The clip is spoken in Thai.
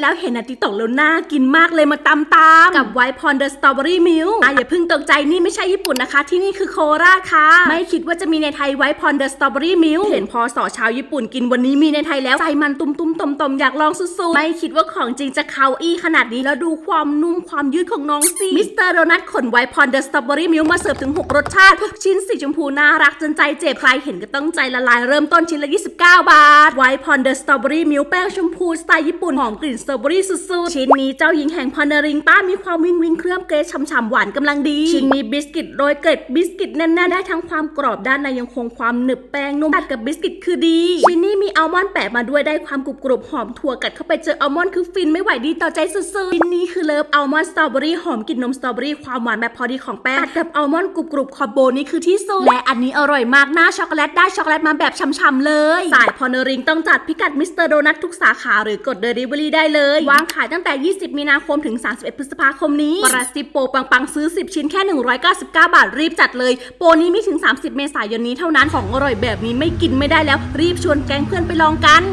แล้วเห็นในติ๊กต็อกแล้วน่ากินมากเลยมาตามตามๆกับไวท์พอนเดอร์สตรอเบอรี่มิลอะอย่าเพิ่งตกใจนี่ไม่ใช่ญี่ปุ่นนะคะ ที่นี่คือโคราชค่ะ ไม่คิดว่าจะมีในไทยไวท์พอนเดอร์สตรอเบอรี่มิลเห็นพอสอชาวญี่ปุ่นกินวันนี้มีในไทยแล้วใจมันตุ้มตุ้มๆต่อมต่อมอยากลองสุดๆไม่คิดว่าของจริงจะเขาอี้ขนาดนี้แล้วดูความนุ่มความยืดของน้องสิมิสเตอร์โดนัทขนไวท์พอนเดอร์สตรอเบอรี่มิลมาเสิร์ฟถึงหกรสชาติทุกชิ้นสีชมพูน่ารักจนใจเจ็บใครเห็นก็ต้องใจละลายเริ่มต้นชิ้นละ 29 บาทไวท์พอนเดอร์สตรอเบอรี่มิลแป้งชมพูสไตล์ญี่ปุ่นหอมกลิ่นสตรอเบอรี่สุดๆ ชิ้นนี้เจ้าหญิงแห่งพอนเดริงป้ามีความวิงวิงเคลือบเกรดฉ่ำๆหวานกำลังดี ชิ้นนี้บิสกิตโรยเกล็ดบิสกิตแน่นๆได้ทั้งความกรอบด้านในยังคงความหนึบแป้งนุ่มตัดกับบิสกิตคือดี ชิ้นนี้มีอัลมอนด์แปะมาด้วยได้ความกรุบกรุบหอมถั่วกัดเข้าไปเจออัลมอนด์คือฟินไม่ไหวดีต่อใจสุดๆ ชิ้นนี้คือเลิฟอัลมอนด์สตรอเบอรี่หอมกลิ่นนมสตรอเบอรี่ความหวานแบบพอดีของแป้งตัดกับอัลมอนด์กรุบกรุบคอมโบนี้คือที่สุดและอันนี้อร่อยมากหน้าช็อกโกแลตได้ช็อกโกแลตมาแบบช่ำๆเลยสายพอนริงต้องจัดพิกัดมิสเตอร์โดนัททุกสาขาหรือกดเดลิเวอรี่ได้เลยวางขายตั้งแต่ 20 มีนาคมถึง 31 พฤษภาคมนี้กระซิบโปรปังๆซื้อ 10 ชิ้นแค่ 199 บาทรีบจัดเลย โปรนี้มีถึง 30 เมษายนนี้เท่านั้นของอร่อยแบบนี้ไม่กินไม่ได้แล้วรีบชวนแก๊งเพื่อนไปลองกัน